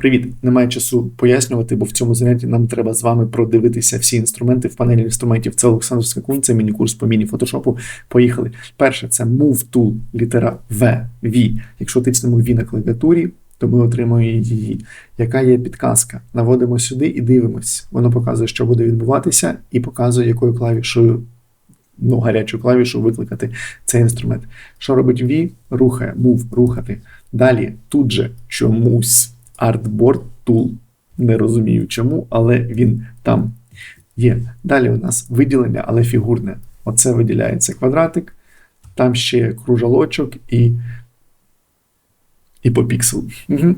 Привіт! Немає часу пояснювати, бо в цьому занятті нам треба з вами продивитися всі інструменти в панелі інструментів. Це Олександр Скакун, це міні-курс по міні-фотошопу. Поїхали. Перше, це Move Tool, літера V, V. Якщо тиснемо V на клавіатурі, то ми отримуємо її. Яка є підказка? Наводимо сюди і дивимось. Воно показує, що буде відбуватися, і показує, якою клавішою. Ну, гарячу клавішу викликати цей інструмент. Що робить V? Рухає, move, рухати. Далі тут же чомусь Artboard Tool. Не розумію чому, але він там є. Далі у нас виділення, але фігурне. Оце виділяється квадратик, там ще кружалочок і і по пікселу. Угу.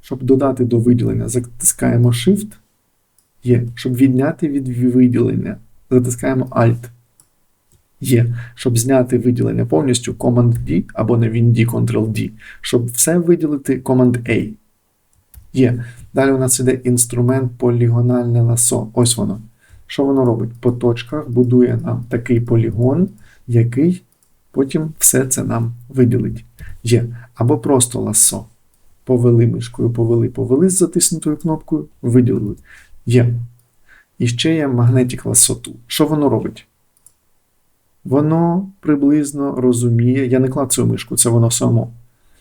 Щоб додати до виділення, затискаємо Shift. Є. Щоб відняти від виділення, затискаємо Alt. Є. Щоб зняти виділення повністю Command-D або на WinD Ctrl-D. Щоб все виділити Command-A. Є. Далі у нас іде інструмент полігональне ласо. Ось воно. Що воно робить? По точках будує нам такий полігон, який потім все це нам виділить. Є. Або просто ласо. Повели мишкою, повели, повели з затиснутою кнопкою, виділили. Є. І ще є магнетик ласоту. Що воно робить? Воно приблизно розуміє, я не клацаю мишку, це воно само.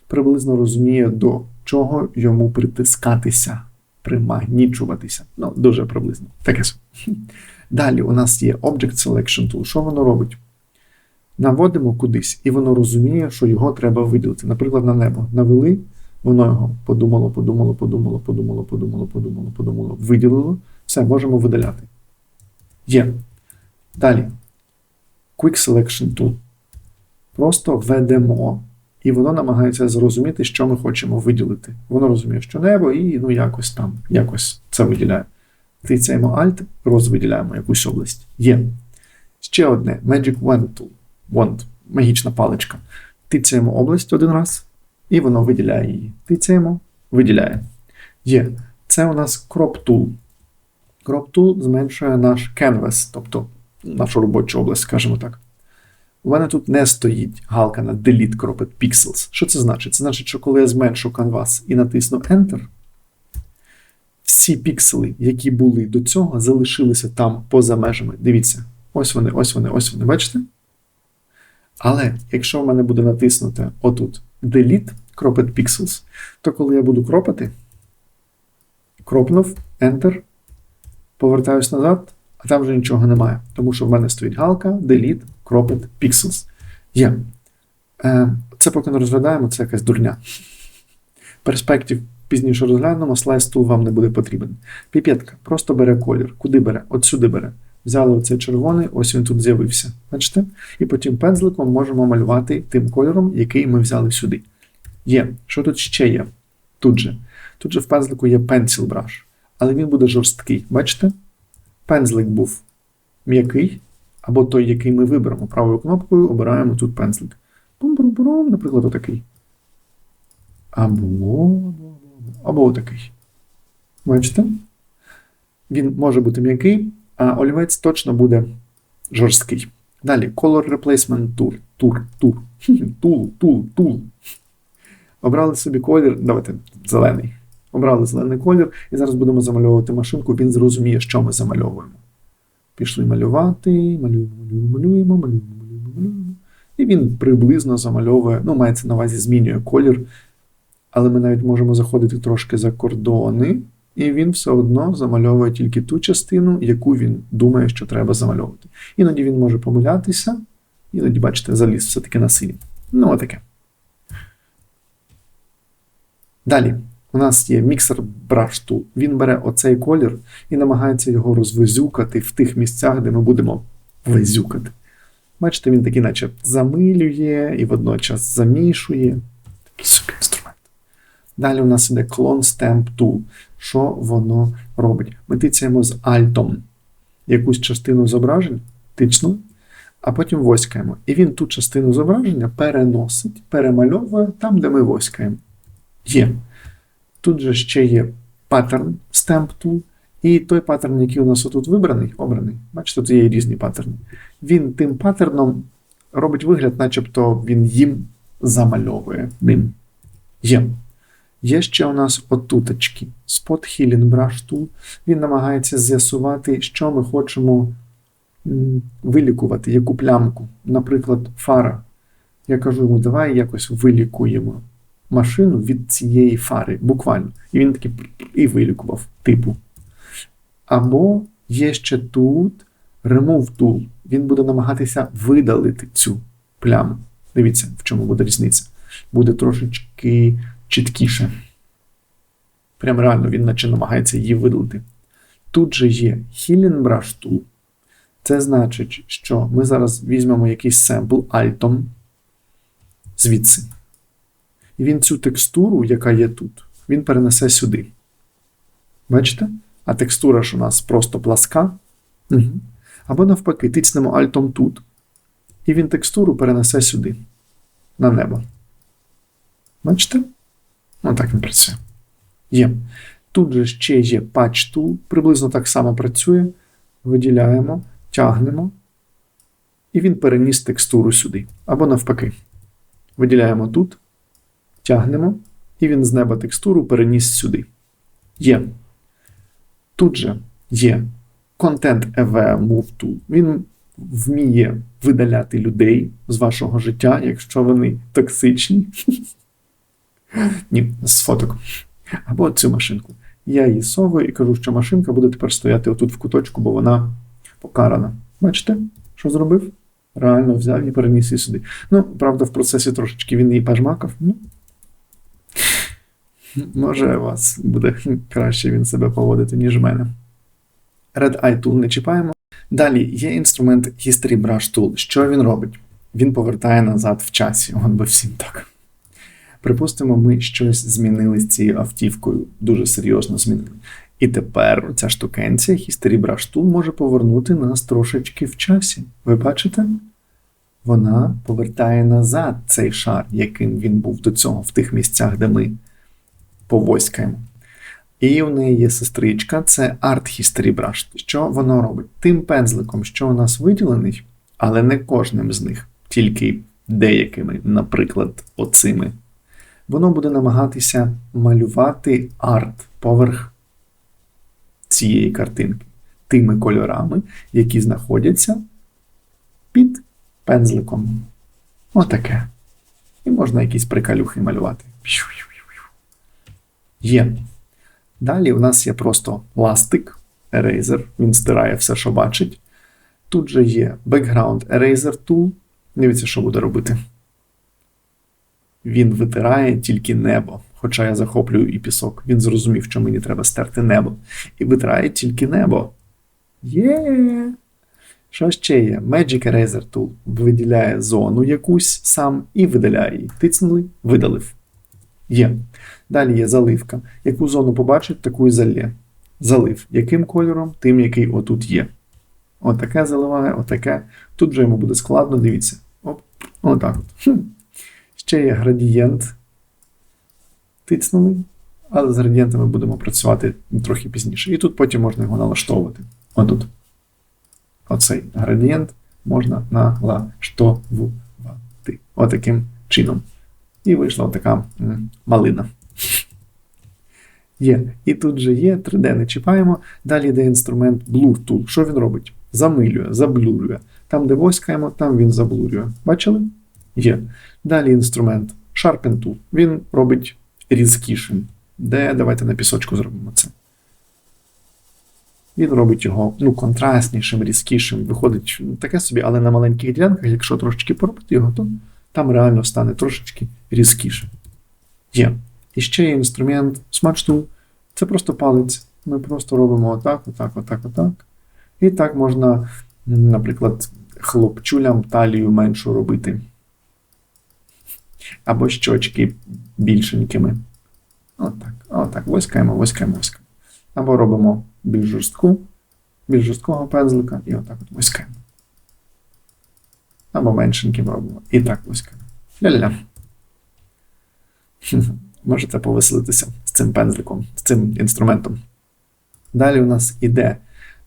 Приблизно розуміє, до чого йому притискатися, примагнічуватися. Ну, дуже приблизно. Таке. Далі у нас є Object Selection Tool. Що воно робить? Наводимо кудись, і воно розуміє, що його треба виділити. Наприклад, на небо. Навели, воно його подумало, подумало, подумало, подумало, подумало, подумало, подумало, виділило. Все, можемо видаляти. Є. Далі. Quick Selection Tool. Просто ведемо. І воно намагається зрозуміти, що ми хочемо виділити. Воно розуміє, що небо, і ну якось там, якось це виділяє. Тицяємо Alt, розвиділяємо якусь область. Є. Ще одне Magic Wand Tool. Wand, магічна паличка. Тицяємо область один раз, і воно виділяє її. Тицяємо, виділяє. Є. Це у нас Crop Tool. Crop Tool зменшує наш canvas, тобто нашу робочу область, скажімо так. У мене тут не стоїть галка на Delete Cropped Pixels. Що це значить? Це значить, що коли я зменшу канвас і натисну Enter, всі піксели, які були до цього, залишилися там поза межами. Дивіться, ось вони, ось вони, ось вони, бачите? Але якщо в мене буде натиснути отут Delete Cropped Pixels, то коли я буду кропати, кропнув, Enter, повертаюсь назад, а там вже нічого немає. Тому що в мене стоїть галка, Delete Cropped Pixels. Є. Е, Це поки не розглядаємо, це якась дурня. Перспектив пізніше розглянемо, слайс tool вам не буде потрібен. Піпетка просто бере колір. Куди бере? От сюди бере. Взяли оцей червоний, ось він тут з'явився. Бачите? І потім пензликом можемо малювати тим кольором, який ми взяли сюди. Є. Що тут ще є? Тут же. Тут же в пензлику є Pencil Brush. Але він буде жорсткий. Бачите? Пензлик був м'який, або той, який ми виберемо правою кнопкою, обираємо тут пензлик. Пум-пум-пум, наприклад, отакий. Або, або, або отакий. Бачите? Він може бути м'який, а олівець точно буде жорсткий. Далі Color Replacement Tool. Тур, тур. Тул, тул, тул. Обрали собі колір. Давайте зелений. Обрали зелений колір, і зараз будемо замальовувати машинку, він зрозуміє, що ми замальовуємо. Пішли малювати, малюємо, малюємо, малюємо, малюємо, малюємо, малюємо. І він приблизно замальовує, ну, мається на увазі, змінює колір. Але ми навіть можемо заходити трошки за кордони, і він все одно замальовує тільки ту частину, яку він думає, що треба замальовувати. Іноді він може помилятися, іноді, бачите, заліз все-таки на синій. Ну, отаке. Далі. У нас є міксер Tool. Він бере оцей колір і намагається його розвезюкати в тих місцях, де ми будемо везюкати. Бачите, він такий, наче замилює і водночас замішує. Такий собі інструмент. Далі у нас іде Clone Stamp Tool. Що воно робить? Ми тицяємо з альтом якусь частину зображень, тичну, а потім воськаємо. І він ту частину зображення переносить, перемальовує там, де ми воськаємо. Є. Тут же ще є паттерн Stamp Tool. І той паттерн, який у нас тут вибраний, обраний, бачите, тут є різні паттерни. Він тим паттерном робить вигляд, начебто він їм замальовує ним. Є. Є ще у нас отуточки. Spot Healing Brush Tool. Він намагається з'ясувати, що ми хочемо вилікувати, яку плямку. Наприклад, фара. Я кажу йому, давай якось вилікуємо машину від цієї фари, буквально. І він такий і вилікував, типу. Або є ще тут Remove Tool. Він буде намагатися видалити цю пляму. Дивіться, в чому буде різниця. Буде трошечки чіткіше. Прям реально він наче намагається її видалити. Тут же є Healing Brush Tool. Це значить, що ми зараз візьмемо якийсь семпл альтом звідси. І він цю текстуру, яка є тут, він перенесе сюди. Бачите? А текстура ж у нас просто пласка. Угу. Або навпаки, тицнемо альтом тут. І він текстуру перенесе сюди, на небо. Бачите? Отак він працює. Є. Тут же ще є Patch Tool, приблизно так само працює. Виділяємо, тягнемо, і він переніс текстуру сюди. Або навпаки. Виділяємо тут, тягнемо, і він з неба текстуру переніс сюди. Є. Тут же є Content EV. Він вміє видаляти людей з вашого життя, якщо вони токсичні. Ні, з фоток. Або цю машинку. Я її совую і кажу, що машинка буде тепер стояти отут в куточку, бо вона покарана. Бачите, що зробив? Реально взяв і переніс її сюди. Ну, правда, в процесі трошечки він її пожмакав. Ну, Може, у вас буде краще він себе поводити, ніж в мене. Red Eye Tool не чіпаємо. Далі є інструмент History Brush Tool. Що він робить? Він повертає назад в часі. Он би всім так. Припустимо, ми щось змінили з цією автівкою, дуже серйозно змінили. І тепер ця штукенція History Brush Tool може повернути нас трошечки в часі. Ви бачите? Вона повертає назад цей шар, яким він був до цього, в тих місцях, де ми повоськаємо. І у неї є сестричка, це Art History Brush. Що воно робить? Тим пензликом, що у нас виділений, але не кожним з них, тільки деякими, наприклад, оцими. Воно буде намагатися малювати арт поверх цієї картинки тими кольорами, які знаходяться під пензликом. Отаке. І можна якісь прикалюхи малювати. Є. Далі у нас є просто ластик, Eraser, він стирає все, що бачить. Тут же є Background Eraser Tool. Дивіться, що буде робити. Він витирає тільки небо. Хоча я захоплюю і пісок. Він зрозумів, що мені треба стерти небо. І витирає тільки небо. Є! Що ще є? Magic Eraser Tool виділяє зону якусь сам і видаляє її. Тицнули, видалив. Є. Далі є заливка. Яку зону побачить, таку і залє. Залив. Яким кольором? Тим, який отут є. Отаке заливає, отаке. Тут вже йому буде складно, дивіться. Оп, Отак от. Хм. Ще є градієнт. Тицнули. Але з градієнтами будемо працювати трохи пізніше. І тут потім можна його налаштовувати. Отут. Оцей градієнт можна налаштовувати. Отаким чином. І вийшла така малина. Є. І тут же є 3D не чіпаємо. Далі йде інструмент Blur Tool. Що він робить? Замилює, заблюрює. Там, де воськаємо, там він заблурює. Бачили? Є. Далі інструмент Sharpen Tool. Він робить різкішим. Де давайте на пісочку зробимо це. Він робить його ну, контрастнішим, різкішим. Виходить ну, таке собі, але на маленьких ділянках, якщо трошечки поробити його, то там реально стане трошечки різкіше. Є. І ще є інструмент Tool. Це просто палець. Ми просто робимо отак, отак, отак, отак. І так можна, наприклад, хлопчулям талію меншу робити. Або щочки більшенькими. Отак. Отак. Воськаємо, воськаємо, воськаємо. Або робимо більш жорстку, більш жорсткого пензлика і отак от воськаємо. Або меншеньким робимо. І так воськаємо. Ля-ля. Можете повеселитися з цим пензликом, з цим інструментом. Далі у нас іде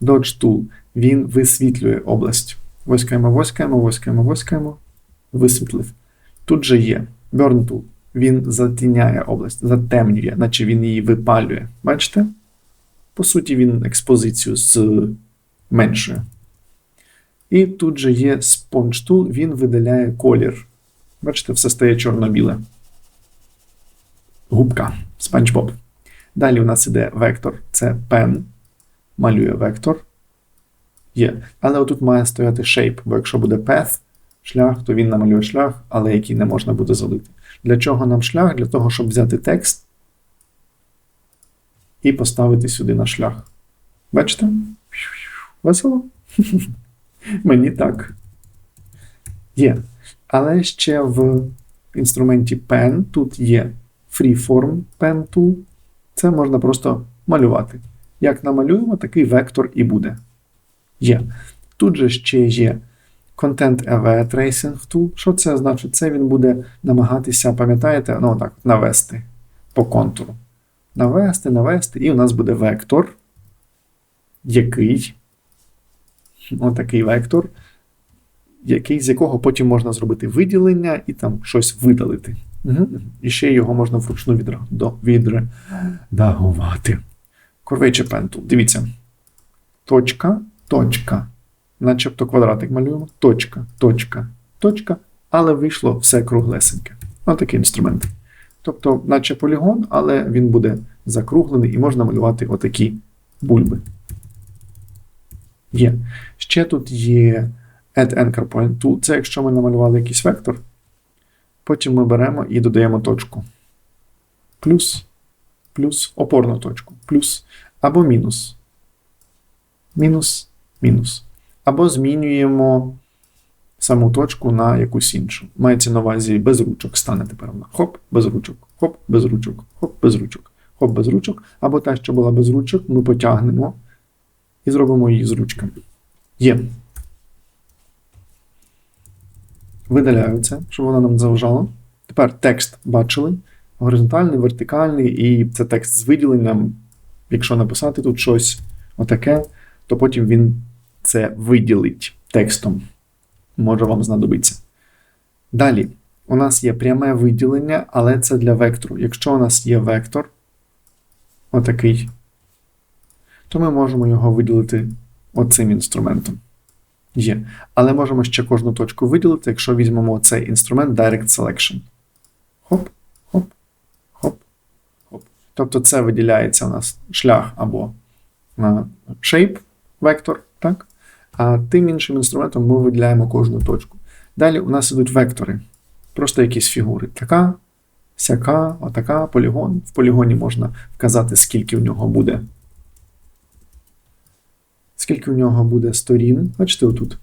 Dodge Tool. Він висвітлює область. Воськаємо, воськаємо, воськаємо, воськаємо. висвітлив. Тут же є Burn Tool. Він затіняє область, затемнює, наче він її випалює. Бачите? По суті, він експозицію зменшує. І тут же є Sponge Tool, він видаляє колір. Бачите, все стає чорно-біле. Губка. SpongeBob. Далі у нас іде вектор. Це pen. Малює вектор. Є. Але отут має стояти shape, бо якщо буде path, шлях, то він намалює шлях, але який не можна буде залити. Для чого нам шлях? Для того, щоб взяти текст і поставити сюди на шлях. Бачите? Весело? Мені так. Є. Але ще в інструменті Pen тут є Freeform Pen Tool. Це можна просто малювати. Як намалюємо, такий вектор і буде. Є. Тут же ще є Content Aware Tracing Tool. Що це значить? Це він буде намагатися, пам'ятаєте, ну так, навести по контуру. Навести, навести, і у нас буде вектор, який, отакий вектор, який, з якого потім можна зробити виділення і там щось видалити. Угу. І ще його можна вручну відредагувати. Curvature Pen Tool. Дивіться. Точка, точка. Начебто квадратик малюємо. Точка, точка, точка. Але вийшло все круглесеньке. Отакий інструмент. Тобто, наче полігон, але він буде закруглений і можна малювати отакі бульби. Є. Ще тут є Add Anchor Point Tool. Це якщо ми намалювали якийсь вектор. Потім ми беремо і додаємо точку. Плюс, плюс, опорну точку, плюс або мінус. Мінус, мінус. Або змінюємо саму точку на якусь іншу. Мається на увазі без ручок стане тепер вона. Хоп, без ручок, хоп, без ручок, хоп, без ручок, хоп, без ручок. Або та, що була без ручок, ми потягнемо і зробимо її з ручками. Є. Видаляю це, щоб вона нам заважала. Тепер текст бачили. Горизонтальний, вертикальний, і це текст з виділенням. Якщо написати тут щось отаке, то потім він це виділить текстом. Може вам знадобиться. Далі, у нас є пряме виділення, але це для вектору. Якщо у нас є вектор, отакий, то ми можемо його виділити оцим інструментом. Є. Але можемо ще кожну точку виділити, якщо візьмемо цей інструмент Direct Selection. Хоп, хоп, хоп, хоп. Тобто це виділяється у нас шлях або shape вектор, так? А тим іншим інструментом ми виділяємо кожну точку. Далі у нас ідуть вектори. Просто якісь фігури. Така, сяка, отака, полігон. В полігоні можна вказати, скільки в нього буде скільки в нього буде сторін, бачите, отут.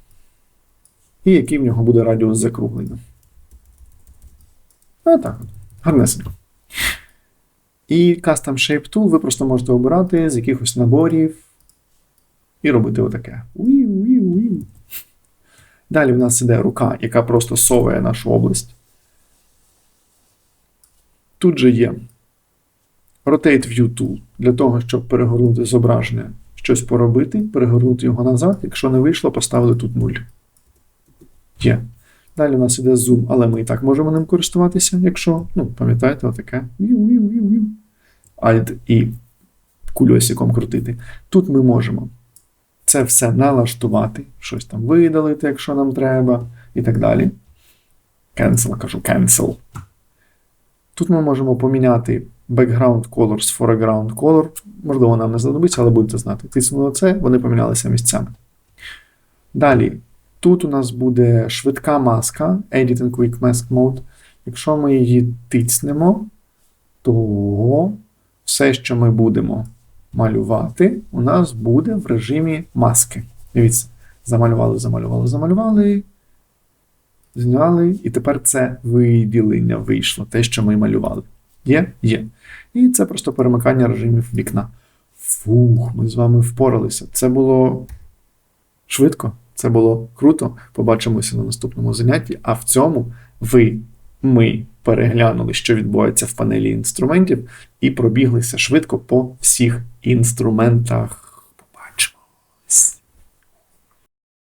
І який в нього буде радіус закруглення. А так. Гарнесенько. І Custom Shape Tool ви просто можете обирати з якихось наборів і робити отаке. Уі-уі-уі. Далі в нас іде рука, яка просто соває нашу область. Тут же є Rotate View Tool для того, щоб перегорнути зображення щось поробити, перегорнути його назад. Якщо не вийшло, поставили тут 0. Є. Далі у нас іде зум, але ми і так можемо ним користуватися, якщо, ну, пам'ятаєте, отаке. Alt і кульосиком крутити. Тут ми можемо це все налаштувати, щось там видалити, якщо нам треба, і так далі. Cancel, кажу, cancel. Тут ми можемо поміняти background color з foreground color. Можливо, нам не знадобиться, але будете знати. Тиснули це, вони помінялися місцями. Далі, тут у нас буде швидка маска, Edit and Quick Mask Mode. Якщо ми її тицнемо, то все, що ми будемо малювати, у нас буде в режимі маски. Дивіться, замалювали, замалювали, замалювали. Зняли, і тепер це виділення вийшло, те, що ми малювали. Є? Є. І це просто перемикання режимів вікна. Фух, ми з вами впоралися. Це було швидко, це було круто. Побачимося на наступному занятті. А в цьому ви, ми переглянули, що відбувається в панелі інструментів, і пробіглися швидко по всіх інструментах.